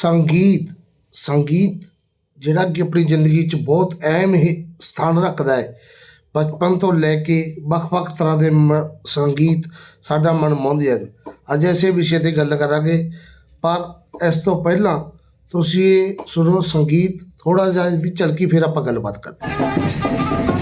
ਸੰਗੀਤ ਸੰਗੀਤ ਜਿਹੜਾ ਕਿ ਆਪਣੀ ਜ਼ਿੰਦਗੀ 'ਚ ਬਹੁਤ ਅਹਿਮ ਹੀ ਸਥਾਨ ਰੱਖਦਾ ਹੈ। ਬਚਪਨ ਤੋਂ ਲੈ ਕੇ ਵੱਖ-ਵੱਖ ਤਰ੍ਹਾਂ ਦੇ ਸੰਗੀਤ ਸਾਡਾ ਮਨ ਮੋਹਦੇ ਹਨ ਅੱਜ ਐਸੇ ਵਿਸ਼ੇ ਤੇ ਗੱਲ ਕਰਾਂਗੇ, ਪਰ ਇਸ ਤੋਂ ਪਹਿਲਾਂ ਤੁਸੀਂ ਸੁਣੋ ਸੰਗੀਤ ਥੋੜਾ ਜਿਹਾ ਇਹਦੀ ਝਲਕੀ, ਫਿਰ ਆਪਾਂ ਗੱਲਬਾਤ ਕਰਦੇ ਹਾਂ।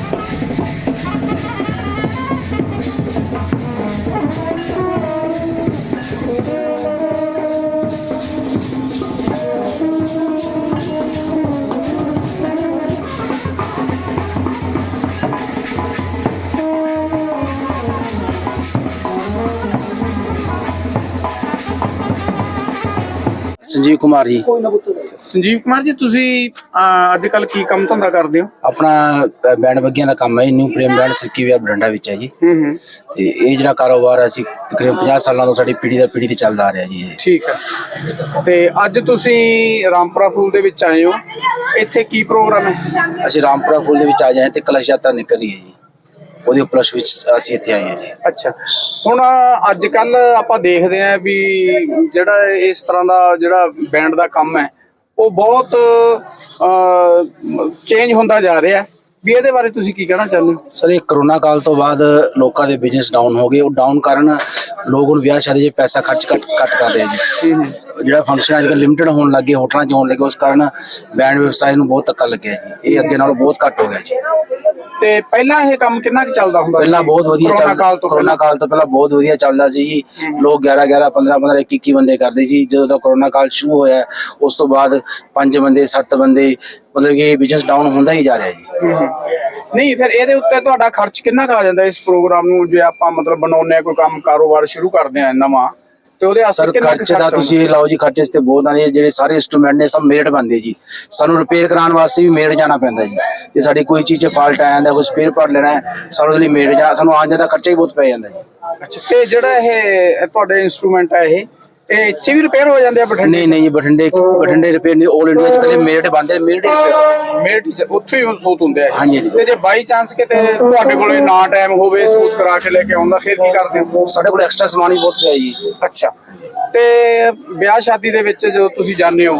ਸੰਜੀਵ ਕੁਮਾਰ ਜੀ। ਸੰਜੀਵ ਕੁਮਾਰ ਜੀ ਤੁਸੀਂ ਅੱਜ ਕੱਲ ਕੀ ਕੰਮ ਧੰਦਾ ਕਰਦੇ ਹੋ? ਆਪਣਾ ਬੈਂਡ ਬੱਗੀਆਂ ਦਾ ਕੰਮ ਹੈ ਨਿਊ ਪ੍ਰੇਮ ਬੈਂਡ ਸਿੱਕੀ ਵਿਆਰ ਬਰੰਡਾ ਵਿੱਚ ਹੈ ਜੀ। ਤੇ ਇਹ ਜਿਹੜਾ ਕਾਰੋਬਾਰ ਹੈ ਅਸੀਂ ਤਕਰੀਬਨ 50 ਸਾਲਾਂ ਤੋਂ ਸਾਡੀ ਪੀੜ੍ਹੀ ਦਾ ਪੀੜ੍ਹੀ ਤੇ ਚੱਲਦਾ ਆ ਰਿਹਾ ਜੀ ਠੀਕ ਹੈ। ਤੇ ਅੱਜ ਤੁਸੀਂ ਰਾਮਪੁਰਾ ਫੂਲ ਦੇ ਵਿੱਚ ਆਏ ਹੋ। ਇੱਥੇ ਕੀ ਪ੍ਰੋਗਰਾਮ ਹੈ? ਅਸੀਂ ਰਾਮਪੁਰਾ ਫੁੱਲ ਦੇ ਵਿੱਚ ਆ ਜਾਏ ਤੇ ਕਲਸ਼ ਯਾਤਰਾ ਨਿਕਲ ਰਹੀ ਹੈ ਜੀ। ਉਹਦੇ ਉਪਲਸ਼ ਵਿੱਚ ਅਸੀਂ ਇੱਥੇ ਆਏ ਹਾਂ ਜੀ। ਅੱਛਾ। ਹੁਣ ਅੱਜ ਕੱਲ ਆਪਾਂ ਦੇਖਦੇ ਆਂ ਵੀ ਜਿਹੜਾ ਇਸ ਤਰ੍ਹਾਂ ਦਾ ਜਿਹੜਾ ਬੈਂਡ ਦਾ ਕੰਮ ਹੈ ਉਹ ਬਹੁਤ ਚੇਂਜ ਹੁੰਦਾ ਜਾ ਰਿਹਾ। ਹੈ ਵੀ ਇਹਦੇ ਬਾਰੇ ਤੁਸੀਂ ਕੀ ਕਹਿਣਾ ਚਾਹੁੰਦੇ ਹੋ? ਸਰ ਇਹ ਕਰੋਨਾ ਕਾਲ ਤੋਂ ਬਾਅਦ ਲੋਕਾਂ ਦੇ ਬਿਜ਼ਨਸ ਡਾਊਨ ਹੋ ਗਏ। ਉਹ ਡਾਊਨ ਕਾਰਨ ਲੋਕ ਹੁਣ ਵਿਆਹ ਸ਼ਾਦੀ 'ਚ ਪੈਸਾ ਖਰਚ ਘੱਟ ਘੱਟ ਕਰ ਰਹੇ ਜੀ ਜਿਹੜਾ ਫੰਕਸ਼ਨ ਅੱਜ ਕੱਲ੍ਹ ਲਿਮਟਿਡ ਹੋਣ ਲੱਗੇ ਹੋਟਲਾਂ 'ਚ ਹੋਣ ਲੱਗੇ ਉਸ ਕਾਰਨ ਬੈਂਡ ਵਿਵਸਾਏ ਨੂੰ ਬਹੁਤ ਧੱਕਾ ਲੱਗਿਆ ਜੀ। ਇਹ ਅੱਗੇ ਨਾਲੋਂ ਬਹੁਤ ਘੱਟ ਹੋ ਗਿਆ ਜੀ। ਤੇ ਪਹਿਲਾਂ ਇਹ ਕੰਮ ਕਿੰਨਾ ਕੁ ਚੱਲਦਾ ਹੁੰਦਾ ਪਹਿਲਾਂ ਸੀ? ਬਹੁਤ ਵਧੀਆ ਕਰੋਨਾ ਚੱਲਦਾ ਕਾਲ ਤੋਂ ਕਰੋਨਾ ਕਾਲ ਤੋਂ ਪਹਿਲਾਂ ਬਹੁਤ ਵਧੀਆ ਚੱਲਦਾ ਸੀ ਜੀ। ਲੋਕ 11 11 15 15 21 21 ਬੰਦੇ ਕਰਦੇ ਸੀ। ਜਦੋਂ ਦਾ ਕਰੋਨਾ ਕਾਲ ਸ਼ੁਰੂ ਹੋਇਆ ਉਸ ਤੋਂ ਬਾਅਦ ਪੰਜ ਬੰਦੇ ਸੱਤ ਬੰਦੇ ਮਤਲਬ ਕਿ ਬਿਜ਼ਨਸ ਡਾਊਨ ਹੁੰਦਾ ਹੀ ਜਾ ਰਿਹਾ ਜੀ। ਨਹੀਂ ਫਿਰ ਇਹਦੇ ਉੱਤੇ ਤੁਹਾਡਾ ਖਰਚ ਕਿੰਨਾ ਕੁ ਆ ਜਾਂਦਾ ਇਸ ਪ੍ਰੋਗਰਾਮ ਨੂੰ? ਜੇ ਆਪਾਂ ਮਤਲਬ ਬਣਾਉਨੇ ਆ ਕੋਈ ਕੰਮ ਕਾਰੋਬਾਰ ਸ਼ੁਰੂ ਕਰਦੇ ਆ ਨਵਾਂ। ਤੇ ਉਹਦੇ ਸਰ ਵਾਸਤੇ ਕਿੰਨਾ ਕੁ ਖਰਚੇ ਦਾ ਤੁਸੀਂ ਇਹ ਲਾਓ ਜੀ ਖਰਚੇ ਤੇ ਬਹੁਤ ਆਉਂਦੇ ਆ। ਜਿਹੜੇ ਸਾਰੇ ਇੰਸਟਰੂਮੈਂਟ ਨੇ ਸਭ ਮੇਰਟ ਬੰਦੇ ਜੀ। ਸਾਨੂੰ ਰਿਪੇਅਰ ਕਰਾਉਣ ਵਾਸਤੇ ਵੀ ਮੇਰਟ ਜਾਣਾ ਪੈਂਦਾ ਜੀ। ਜੇ ਸਾਡੀ ਕੋਈ ਚੀਜ਼ 'ਚ ਫਾਲਟ ਆ ਜਾਂਦਾ ਕੋਈ ਸਪੇਅਰ ਪਾਰਟ ਲੈਣਾ ਹੈ ਸਾਨੂੰ ਉਹਦੇ ਲਈ ਮੇਰਟ ਜਾ ਸਾਨੂੰ ਆਉਣ ਜਾਂਦਾ ਖਰਚਾ ਹੀ ਬਹੁਤ ਪੈ ਜਾਂਦਾ ਜੀ। ਅੱਛਾ ਤੇ ਜਿਹੜਾ ਇਹ ਤੁਹਾਡੇ ਇਨਸਟਰੂਮੈਂਟ ਹੈ ਇਹ ਇਹ ਇੱਥੇ ਵੀ ਰਿਪੇਅਰ ਹੋ ਜਾਂਦੇ ਆ ਬਠਿੰਡੇ ਨਹੀਂ ਨਹੀਂ ਜੀ ਬਠਿੰਡੇ ਬਠਿੰਡੇ ਰਿਪੇਅਰ ਨਹੀਂ 올 ਇੰਡੀਆ 'ਚ ਕੱਲੇ ਮੇਰਟ ਬੰਦੇ ਮੇਰਟ ਰਿਪੇਅਰ ਮੇਟ ਉੱਥੇ ਹੀ ਸੂਤ ਹੁੰਦੇ ਆ। ਹਾਂਜੀ। ਤੇ ਜੇ ਬਾਈ ਚਾਂਸ ਕਿਤੇ ਤੁਹਾਡੇ ਕੋਲੇ ਨਾ ਟਾਈਮ ਹੋਵੇ ਸੂਤ ਕਰਾ ਕੇ ਲੈ ਕੇ ਆਉਂਦਾ ਫਿਰ ਕੀ ਕਰਦੇ ਹੋ? ਸਾਡੇ ਕੋਲ ਐਕਸਟਰਾ ਸਮਾਨ ਵੀ ਬਹੁਤ ਪਿਆ ਜੀ। ਅੱਛਾ। ਤੇ ਵਿਆਹ ਸ਼ਾਦੀ ਦੇ ਵਿੱਚ ਜਦੋਂ ਤੁਸੀਂ ਜਾਂਦੇ ਹੋ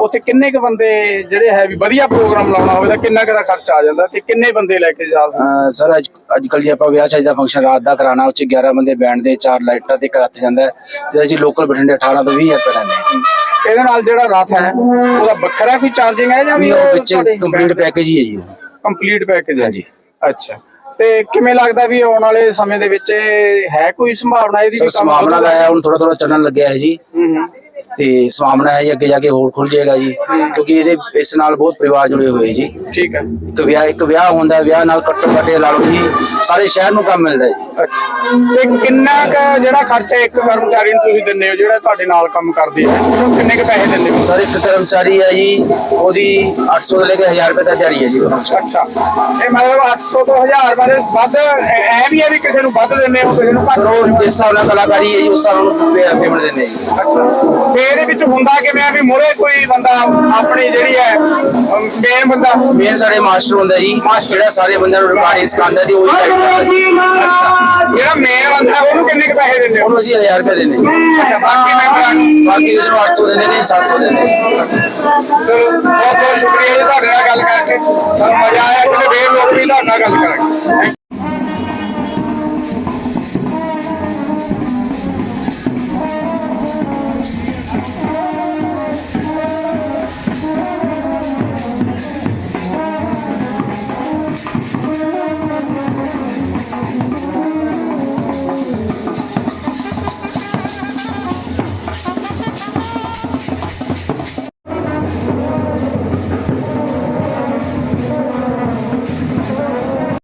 ਉੱਥੇ ਕਿੰਨੇ ਕ ਬੰਦੇ ਜਿਹੜੇ ਹੈ ਵੀ ਵਧੀਆ ਪ੍ਰੋਗਰਾਮ ਲਾਉਣਾ ਹੋਵੇ ਤਾਂ ਕਿੰਨਾ ਕੁ ਦਾ ਖਰਚ ਆ ਜਾਂਦਾ ਤੇ ਕਿੰਨੇ ਬੰਦੇ ਲੈ ਕੇ ਜਾ ਸਕਦੇ? ਅਹ ਸਰ ਅੱਜ ਅੱਜ ਕੱਲ ਜੇ ਆਪਾਂ ਵਿਆਹ ਸ਼ਾਦੀ ਦਾ ਫੰਕਸ਼ਨ ਰਾਤ ਦਾ ਕਰਾਣਾ ਉਹ 'ਚ 11 ਬੰਦੇ ਬੈਂਡ ਦੇ ਚਾਰ ਲਾਈਟਾਂ ਤੇ ਕਰਾਤੇ ਜਾਂਦਾ ਹੈ ਤੇ ਅਸੀਂ ਲੋਕਲ ਬਠਿੰਡੇ 18 ਤੋਂ 20 ਰੁਪਏ ਲੈਂਦੇ ਹਾਂ। ਇਹਦੇ ਨਾਲ ਜਿਹੜਾ ਰਥ ਹੈ ਉਹਦਾ ਵੱਖਰਾ ਕੋਈ ਚਾਰਜਿੰਗ ਹੈ ਜਾਂ ਵੀ ਉਹ ਵਿੱਚ ਕੰਪਲੀਟ ਪੈਕੇਜ ਹੀ ਹੈ ਜੀ ਉਹ। ਕੰਪਲੀਟ ਪੈਕੇਜ ਹੈ ਹਾਂਜੀ। ਅੱਛਾ। ਤੇ ਕਿਵੇਂ ਲੱਗਦਾ ਵੀ ਆਉਣ ਵਾਲੇ ਸਮੇਂ ਦੇ ਵਿੱਚ ਇਹ ਹੈ ਕੋਈ ਸੰਭਾਵਨਾ ਇਹਦੀ ਸਰ ਵੀ ਕੰਮ ਸੰਭਾਵਨਾ ਦਾ ਹੁਣ ਥੋੜਾ ਥੋੜਾ ਚੱਲਣ ਲੱਗਿਆ ਹੈ ਜੀ। ਹੂੰ ਹੂੰ। ਤੇ ਸੰਭਾਵਨਾ ਹੈ ਜੀ ਅੱਗੇ ਜਾ ਕੇ ਹੋਰ ਖੁੱਲ ਜਾਏਗਾ ਜੀ ਕਿਉਂਕਿ ਇਹਦੇ ਇਸ ਨਾਲ ਬਹੁਤ ਪਰਿਵਾਰ ਜੁੜੇ ਹੋਏ ਜੀ। ਠੀਕ ਹੈ। ਇੱਕ ਵਿਆਹ ਇੱਕ ਵਿਆਹ ਹੁੰਦਾ ਹੈ, ਵਿਆਹ ਨਾਲ ਕੱਟੋ ਕੱਟੇ ਲਾ ਲਓ ਜੀ ਸਾਰੇ ਸ਼ਹਿਰ ਨੂੰ ਕੰਮ ਮਿਲਦਾ ਹੈ ਜੀ। ਅੱਛਾ। ਤੇ ਕਿੰਨਾ ਕ ਜਿਹੜਾ ਖਰਚਾ ਇੱਕ ਕਰਮਚਾਰੀ ਨੂੰ ਤੁਸੀਂ ਦਿੰਦੇ ਹੋ ਜਿਹੜਾ ਤੁਹਾਡੇ ਨਾਲ ਕੰਮ ਕਰਦੇ ਆ ਉਹਨੂੰ ਕਿੰਨੇ ਕ ਪੈਸੇ ਦਿੰਦੇ ਹੋ? ਸਰ ਇੱਕ ਕਰਮਚਾਰੀ ਹੈ ਜੀ ਉਹਦੀ 800 ਤੋਂ ਲੈ ਕੇ 1000 ਰੁਪਏ ਤੱਕ ਦਿਹਾੜੀ ਹੈ ਜੀ ਅੱਛਾ। ਇਹ ਮਤਲਬ 800 ਤੋਂ 1000 ਬਾਰੇ ਵੱਧ ਐ ਵੀ ਹੈ ਵੀ ਕਿਸੇ ਨੂੰ ਵੱਧ ਦਿੰਦੇ ਹੋ ਕਿਸੇ ਨੂੰ ਘੱਟ? ਜਿਸ ਹਿਸਾਬ ਨਾਲ ਕਲਾਕਾਰੀ ਹੈ ਜੀ ਉਸ ਹਿਸਾਬ ਨਾਲ ਪੇਮੈਂਟ ਦਿੰਦੇ ਜੀ। ਅੱਛਾ। ਤੇ ਇਹਦੇ ਵਿੱਚ ਹੁੰਦਾ ਕਿਵੇਂ ਆ ਵੀ ਮੋਰੇ ਕੋਈ ਬੰਦਾ ਆਪਣੀ ਜਿਹੜੀ ਹੈ ਮੇਨ ਬੰਦਾ? ਮੇਨ ਸਾਡੇ ਮਾਸਟਰ ਹੁੰਦਾ ਜੀ ਜਿਹੜਾ ਸਾਰੇ ਬੰਦਿਆਂ ਨੂੰ ਰਿਕਾਰਡਿੰਗ ਸਿਖਾਉਂਦਾ ਜੀ ਉਹੀ ਜੀ ਜਿਹੜਾ ਮੇਨ ਬੰਦਾ ਉਹਨੂੰ ਕਿੰਨੇ ਕ ਪੈਸੇ ਦਿੰਦੇ ਹੋ? ਉਹਨੂੰ ਅਸੀਂ 1000 ਰੁਪਏ ਦਿੰਦੇ ਅੱਛਾ ਬਾਕੀ ਮੈਂਬਰਾਂ ਨੂੰ ਬਾਕੀ ਉਸ ਨੂੰ 800 ਦਿੰਦੇ ਨੇ 700 ਦਿੰਦੇ ਚਲੋ ਬਹੁਤ ਬਹੁਤ ਸ਼ੁਕਰੀਆ ਜੀ ਤੁਹਾਡੇ ਨਾਲ ਗੱਲ ਕਰਕੇ। ਸਾਨੂੰ ਮਜ਼ਾ ਆਇਆ ਕਿਸੇ ਵੇਰ ਲੋਕ ਵੀ ਤੁਹਾਡੇ ਨਾਲ ਗੱਲ ਕਰਾਂਗੇ